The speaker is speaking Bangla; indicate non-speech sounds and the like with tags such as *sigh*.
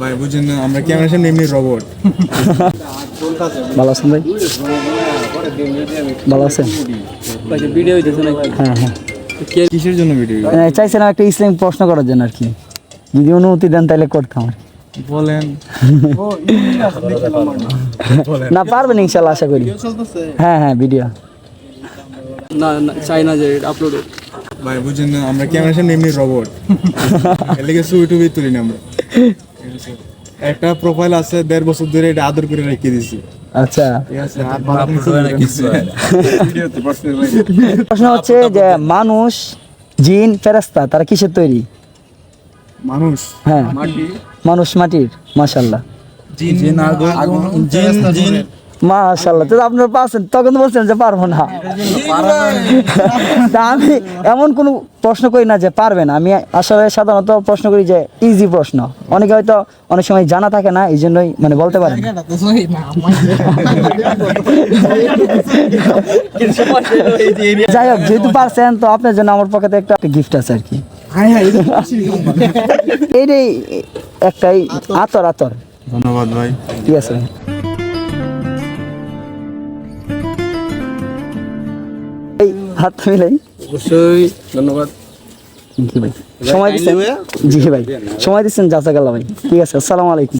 ভাই বুঝেন না আমরা ক্যামেরার সামনে এমনি রোবট ভালো আছেন ভাই? ভালো আছেন? ভিডিও হইতেছে নাকি? হ্যাঁ হ্যাঁ। কিসের জন্য ভিডিও চাইছিলাম একটা ইসলাম প্রশ্ন করার জন্য আর কি। যদি অনুমতি দেন তাহলে করতাম আর বলেন। *laughs* না পারবেন ইনশাল্লাহ আশা করি। হ্যাঁ হ্যাঁ ভিডিও না না চাই না যে আপলোড ভাই বুঝেন না আমরা ক্যামেরার সামনে এমনি রোবট *laughs* এর লেগে ছবি টুবি তুলি না আমরা। একটা প্রোফাইল আছে দেড় বছর ধরে এটা আদর করে রেখে দিছি। আচ্ছা। প্রশ্ন হচ্ছে যে মানুষ জিন ফেরাস্তা তারা কিসের তৈরি? মানুষ হ্যাঁ। মানুষ মাটির মাশাল্লাহ জিন জিন আগুন জিন জিন মাশাল্লাহ তো আপনারা পারছেন তখন তো বলছেন যে পারব না। তা আমি এমন কোনো প্রশ্ন করি না যে পারবেন আমি আসলে সাধারণত প্রশ্ন করি যে ইজি প্রশ্ন। অনেকে হয়তো অনেক সময় জানা থাকে না এই জন্যই মানে বলতে পারেন যাই হোক যেহেতু পারছেন তো আপনার জন্য আমার পকেটে একটা গিফট আছে আর কি। এইটাই একটাই আতর আতর। ধন্যবাদ ভাই। ঠিক আছে এই হাত মিলাই। অবশ্যই ধন্যবাদ। জি ভাই। সময় দিচ্ছেন জি ভাই। সময় দিচ্ছেন ভাই। ঠিক আছে আসসালামু আলাইকুম।